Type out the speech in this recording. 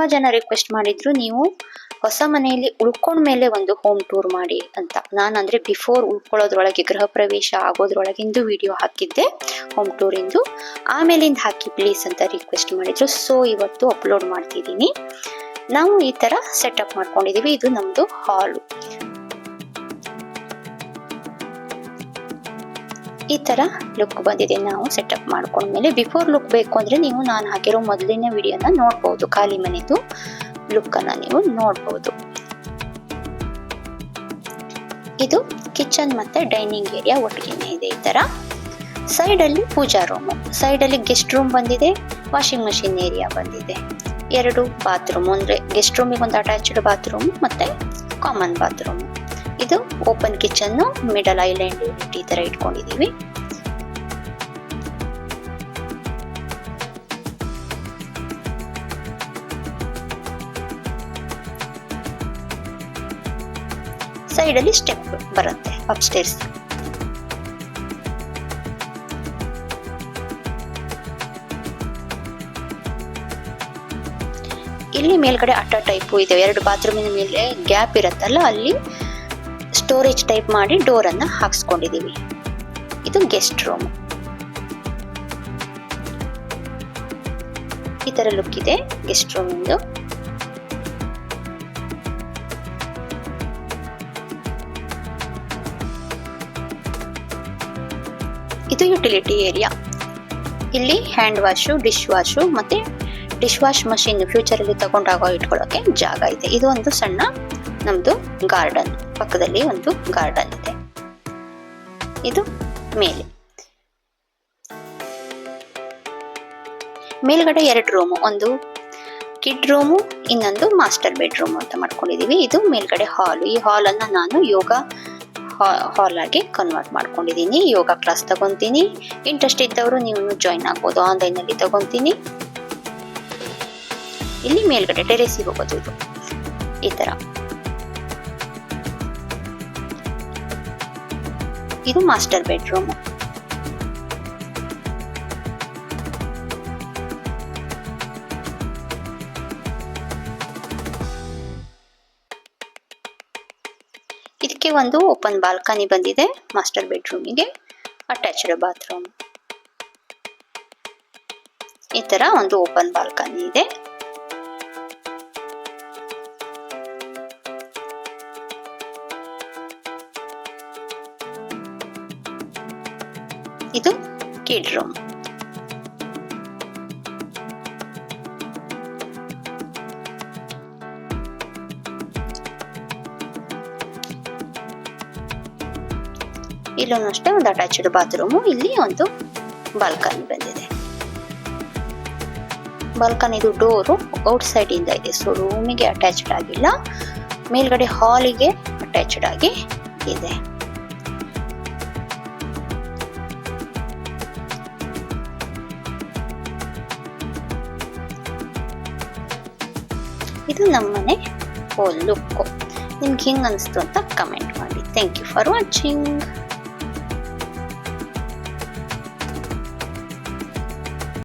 ತುಂಬಾ ಜನ ರಿಕ್ವೆಸ್ಟ್ ಮಾಡಿದ್ರು, ನೀವು ಹೊಸ ಮನೆಯಲ್ಲಿ ಉಳ್ಕೊಂಡ ಮೇಲೆ ಒಂದು ಹೋಮ್ ಟೂರ್ ಮಾಡಿ ಅಂತ. ನಾನು ಅಂದ್ರೆ ಬಿಫೋರ್ ಉಳ್ಕೊಳ್ಳೋದ್ರೊಳಗೆ, ಗೃಹ ಪ್ರವೇಶ ಆಗೋದ್ರೊಳಗಿಂದು ವಿಡಿಯೋ ಹಾಕಿದ್ದೆ ಹೋಮ್ ಟೂರಿಂದು ಆಮೇಲಿಂದ ಹಾಕಿ ಪ್ಲೀಸ್ ಅಂತ ರಿಕ್ವೆಸ್ಟ್ ಮಾಡಿದ್ರು. ಸೊ ಇವತ್ತು ಅಪ್ಲೋಡ್ ಮಾಡ್ತಿದ್ದೀನಿ. ನಾವು ಈ ತರ ಸೆಟಪ್ ಮಾಡ್ಕೊಂಡಿದೀವಿ. ಇದು ನಮ್ದು ಹಾಲು ಈ ತರ ಲುಕ್ ಬಂದಿದೆ. ನಾವು ಸೆಟಪ್ ಮಾಡ್ಕೊಂಡ್ಮೇಲೆ ಬಿಫೋರ್ ಲುಕ್ ಬೇಕು ಅಂದರೆ ನೀವು ನಾನು ಹಾಕಿರೋ ಮೊದಲನೇ ವಿಡಿಯೋನ ನೋಡ್ಬೋದು. ಖಾಲಿ ಮನೆದು ಲುಕ್ ಅನ್ನ ನೀವು ನೋಡ್ಬೋದು. ಇದು ಕಿಚನ್ ಮತ್ತೆ ಡೈನಿಂಗ್ ಏರಿಯಾ ಒಟ್ಟಿಗೆ ಇದೆ ಈ ತರ. ಸೈಡ್ ಅಲ್ಲಿ ಪೂಜಾ ರೂಮ್ ಸೈಡ್ ಅಲ್ಲಿ ಗೆಸ್ಟ್ ರೂಮ್ ಬಂದಿದೆ ವಾಷಿಂಗ್ ಮಷಿನ್ ಏರಿಯಾ ಬಂದಿದೆ. ಎರಡು ಬಾತ್ರೂಮ್ ಅಂದರೆ ಗೆಸ್ಟ್ ರೂಮಿಗೆ ಒಂದು ಅಟ್ಯಾಚ್ಡ್ ಬಾತ್ರೂಮ್ ಮತ್ತೆ ಕಾಮನ್ ಬಾತ್ರೂಮ್ ಇದು ಓಪನ್ ಕಿಚನ್ ಮಿಡಲ್ ಐಲ್ಯಾಂಡ್ ಈ ತರ ಇಟ್ಕೊಂಡಿದೀವಿ. ಸೈಡ್ ಅಲ್ಲಿ ಸ್ಟೆಪ್ ಬರುತ್ತೆ ಅಪ್ಸ್ಟೇರ್ಸ್ ಇಲ್ಲಿ ಮೇಲ್ಗಡೆ ಅಟ್ಟ ಟೈಪು ಇದೆ ಎರಡು ಬಾತ್ರೂಮಿನ ಮೇಲೆ ಗ್ಯಾಪ್ ಇರುತ್ತಲ್ಲ ಅಲ್ಲಿ ಸ್ಟೋರೇಜ್ ಟೈಪ್ ಮಾಡಿ ಡೋರ್ ಅನ್ನ ಹಾಕ್ಸ್ಕೊಂಡಿದೀವಿ. ಇದು ಗೆಸ್ಟ್ ರೂಮ್ ಈ ತರ ಲುಕ್ ಇದೆ ಗೆಸ್ಟ್ ರೂಮ್ ಇಂದು. ಇದು ಯುಟಿಲಿಟಿ ಏರಿಯಾ ಇಲ್ಲಿ ಹ್ಯಾಂಡ್ ವಾಶು ಡಿಶ್ ವಾಶು ಮತ್ತೆ ಡಿಶ್ ವಾಶ್ ಮಷಿನ್ ಫ್ಯೂಚರ್ ಅಲ್ಲಿ ತಗೊಂಡಾಗ ಇಟ್ಕೊಳ್ಳೋಕೆ ಜಾಗ ಇದೆ. ಇದು ಒಂದು ಸಣ್ಣ ನಮ್ದು ಗಾರ್ಡನ್, ಪಕ್ಕದಲ್ಲಿ ಒಂದು ಗಾರ್ಡನ್ ಇದೆ. ಇದು ಮೇಲೆ. ಮೇಲ್ಗಡೆ ಎರಡು ರೂಮು, ಒಂದು ಕಿಡ್ ರೂಮು, ಇನ್ನೊಂದು ಮಾಸ್ಟರ್ ಬೆಡ್ರೂಮ್ ಅಂತ ಮಾಡ್ಕೊಂಡಿದ್ದೀವಿ ಇದು ಮೇಲ್ಗಡೆ ಹಾಲ್. ಈ ಹಾಲ್ ಅನ್ನ ನಾನು ಯೋಗ ಹಾಲ್ ಆಗಿ ಕನ್ವರ್ಟ್ ಮಾಡ್ಕೊಂಡಿದ್ದೀನಿ ಯೋಗ ಕ್ಲಾಸ್ ತಗೊಂತೀನಿ. ಇಂಟ್ರೆಸ್ಟ್ ಇದ್ದವರು ನೀವು ಜಾಯಿನ್ ಆಗ್ಬೋದು. ಆನ್ಲೈನ್ ಅಲ್ಲಿ ತಗೊಂತೀನಿ. ಇಲ್ಲಿ ಮೇಲ್ಗಡೆ ಟೆರೆಸ್ ಹೋಗೋದು ಇದು. ಈ ತರ ಇದು ಮಾಸ್ಟರ್ ಬೆಡ್ರೂಮ್ ಇದಕ್ಕೆ ಒಂದು ಓಪನ್ ಬಾಲ್ಕನಿ ಬಂದಿದೆ ಮಾಸ್ಟರ್ ಬೆಡ್ರೂಮಿಗೆ ಅಟ್ಯಾಚ್ಡ್ ಬಾತ್ರೂಮ್ ಈ ತರ ಒಂದು ಓಪನ್ ಬಾಲ್ಕನಿ ಇದೆ. ಇದು ಕಿಡ್ ರೂಮ್ ಇಲ್ಲೂ ಅಷ್ಟೇ ಒಂದು ಅಟ್ಯಾಚ್ಡ್ ಬಾತ್ರೂಮು ಇಲ್ಲಿ ಒಂದು ಬಾಲ್ಕನಿ ಬಂದಿದೆ. ಬಾಲ್ಕನಿದು ಡೋರು ಔಟ್ ಸೈಡ್ ಇಂದ ಇದೆ. ಸೊ ರೂಮಿಗೆ ಅಟ್ಯಾಚ್ಡ್ ಆಗಿಲ್ಲ. ಮೇಲ್ಗಡೆ ಹಾಲಿಗೆ ಅಟ್ಯಾಚ್ಡ್ ಆಗಿ ಇದೆ. ಇದು ನಮ್ಮನೆ. ಹೋಲ್ ಲುಕ್ಕು ನಿಮ್ಗೆ ಹಿಂಗೆ ಅನಿಸ್ತು ಅಂತ ಕಮೆಂಟ್ ಮಾಡಿ. Thank you for watching